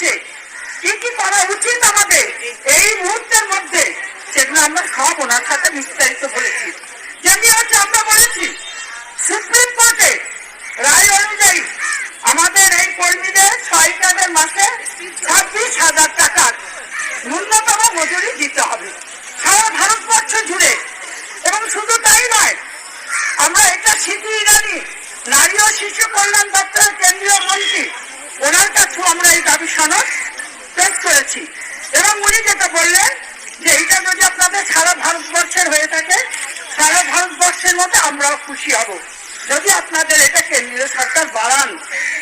হচ্ছে? কি কি করা উচিত আমাদের? এই মুহূর্তের মধ্যে সেগুলো আমরা সব ওনার সাথে বিস্তারিত বলেছি। যেমনি হচ্ছে আমরা বলেছি, সুপ্রিম কোর্টে রায় অনুযায়ী আমাদের এই কর্মীদের ছয় সহায়িকাদের মাসে ছাব্বিশ হাজার টাকার ন্যূনতম মজুরি দিতে হবে। সারা ভারতবর্ষ জুড়ে। এবং শুধু তাই নয়, আমরা এটা স্মৃতি ইরানি নারী ও শিশু কল্যাণ দপ্তরের কেন্দ্রীয় মন্ত্রী ওনার কাছেও আমরা এই দাবি সনদ পেশ করেছি। এবং উনি যেটা বললেন যে এটা যদি আপনাদের সারা ভারতবর্ষের হয়ে থাকে, সারা ভারতবর্ষের মধ্যে আমরাও খুশি হব। যদি আপনাদের এটা কেন্দ্রীয় সরকার বাড়ান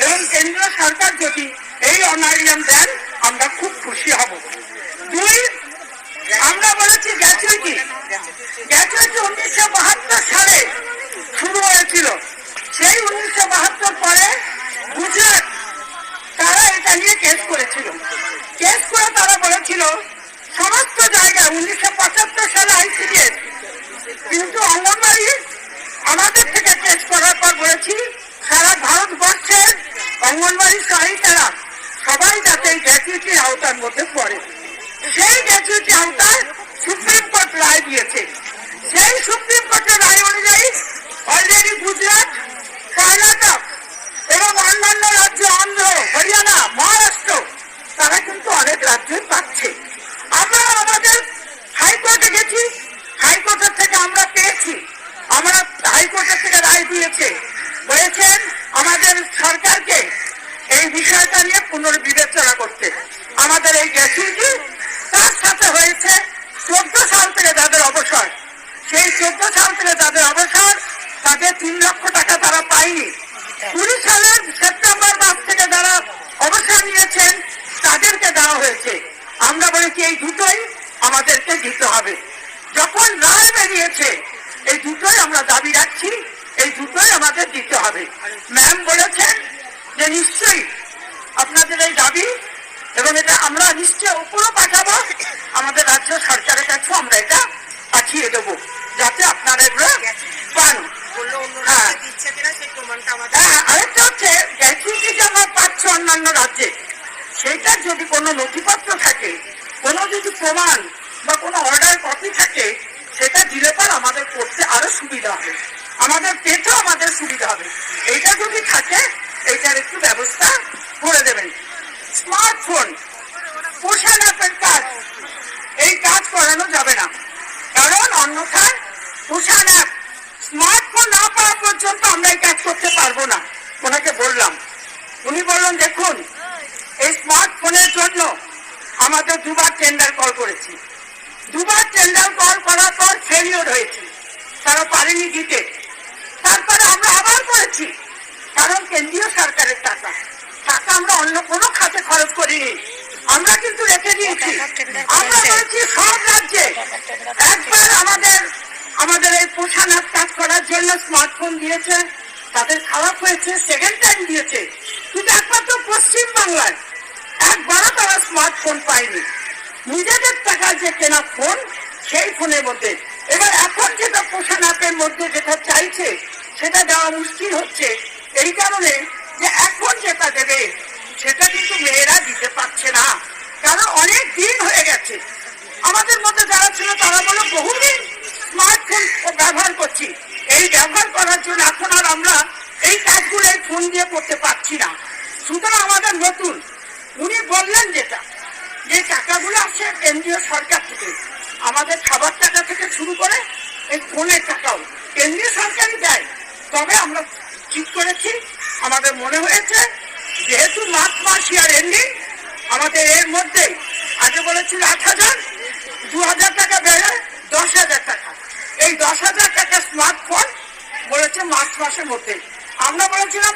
এবং কেন্দ্রীয় সরকার যদি এই অনারিয়াম দেন, আমরা খুব খুশি হব। দুই, আমরা বলেছি গ্যাচুইটি। গ্যাচুইটি উনিশশো বাহাত্তর সালে শুরু হয়েছিল সেই উনিশশো বাহাত্তর পরে গুজরাট তারা এটা নিয়ে কেস করেছিল। কেস করে তারা বলেছিল, সমস্ত জায়গায় উনিশশো পঁচাত্তর সালে আইসিডিএস, কিন্তু অঙ্গনবাড়ি আমাদের থেকে কেস করার পর বলেছি, সারা ভারতবর্ষের অঙ্গনবাড়ি সহায়িকারা সবাই যাতে এই গ্যাচুইটির আওতার মধ্যে পড়ে। সেই গ্যাচুইটি আওতায় সুপ্রিম কোর্ট রায় দিয়েছে। সেই সুপ্রিম কোর্টের রায় অনুযায়ী অলরেডি গুজরাট কর্ণাটক এবং অন্যান্য রাজ্য অন্ধ্র হরিয়ানা মহারাষ্ট্র তারা কিন্তু অনেক রাজ্যে পাচ্ছে আমরা আমাদের হাইকোর্টে গেছি হাইকোর্টের থেকে আমরা পেয়েছি আমরা হাইকোর্টের থেকে রায় দিয়েছে বলেছেন আমাদের সরকারকে এই বিষয়টা নিয়ে পুনর্বিবেচনা করতে। আমাদের এই গ্যাসিটি তার সাথে হয়েছে চোদ্দ সাল থেকে যাদের অবসর। সেই চোদ্দ সাল থেকে যাদের অবসর, তাদের তিন লক্ষ টাকা তারা পায়নি। কুড়ি সালের সেপ্টেম্বর মাস থেকে যারা অবসর নিয়েছেন, তাদেরকে দেওয়া হয়েছে। আমরা বলেছি এই দুটোই আমাদেরকে দিতে হবে। যখন রায় বেরিয়েছে, এই দুটোই আমরা দাবি রাখছি, এই দুটোই আমাদের দিতে হবে। ম্যাম বলেছেন যে নিশ্চয়ই আপনাদের এই দাবি এবং এটা আমরা নিশ্চয় উপরও পাঠাবো আমাদের রাজ্য সরকারের কাছেও আমরা এটা পাঠিয়ে দেবো যাতে আপনারা এগুলো পান। হ্যাঁ। হ্যাঁ আরেকটা হচ্ছে গ্যাসুইটি যে আমরা পাচ্ছি অন্যান্য রাজ্যে সেটার যদি কোনো নথিপত্র থাকে কোনো যদি প্রমাণ বা কোনো অর্ডার কপি থাকে সেটা দিলে পর আমাদের করতে আরও সুবিধা হবে। আমাদের পেতেও আমাদের সুবিধা হবে। এইটা যদি থাকে এইটার একটু ব্যবস্থা করে দেবেন। স্মার্টফোন পোষণ অ্যাপের কাজ, এই কাজ করানো যাবে না। কারণ অন্যথায় পোষণ অ্যাপ স্মার্টফোন না পাওয়া পর্যন্ত আমরা এই কাজ করতে পারব না। ওনাকে বললাম। উনি বললেন, দেখুন, এই স্মার্টফোনের জন্য আমাদের দুবার টেন্ডার কল করেছি। দুবার টেন্ডার কল করার পর ফেলিওর হয়েছে। তারা পারেনি দিতে তারপরে আমরা আবার করেছি। কারণ কেন্দ্রীয় সরকারের টাকা। টাকা আমরা অন্য কোনো খাতে খরচ করিনি। আমরা কিন্তু রেখে দিয়েছি। আমরা বলেছি সব রাজ্যে একবার আমাদের আমাদের এই পোষানোর কাজ করার জন্য স্মার্টফোন দিয়েছে, তাদের খারাপ হয়েছে সেকেন্ড টাইম দিয়েছে। কিন্তু একমাত্র পশ্চিম বাংলায় একবারও তারা স্মার্টফোন পায়নি। নিজেদের টাকা যে কেনা ফোন সেই ফোনের মধ্যে। এবার এখন যেটা পোষণ অ্যাপের মধ্যে যেটা চাইছে, সেটা দেওয়া মুশকিল হচ্ছে। এই কারণে যে এখন যেটা দেবে, সেটা কিন্তু মেয়েরা দিতে পারছে না। কারণ অনেক দিন হয়ে গেছে। আমাদের মধ্যে যারা ছিল, তারা বলো, বহুদিন স্মার্টফোন ব্যবহার করছি। এই ব্যবহার করার জন্য এখন আর আমরা এই কাজগুলো এই ফোন দিয়ে করতে পারছি না। সুতরাং আমাদের নতুন, উনি বললেন যেটা, যে টাকাগুলো আসে কেন্দ্রীয় সরকার থেকে। আমাদের খাবার টাকা থেকে শুরু করে এই ফোনের টাকাও কেন্দ্রীয় সরকারই দেয়। তবে আমরা ঠিক করেছি। আমাদের মনে হয়েছে, যেহেতু মার্চ মাস ইয়ার এন্ডিং আমাদের এর মধ্যে আগে বলেছিল আট হাজার, দু হাজার টাকা বেড়ে দশ হাজার টাকা। এই দশ হাজার টাকা স্মার্টফোন বলেছে মার্চ মাসের মধ্যে আমরা বলেছিলাম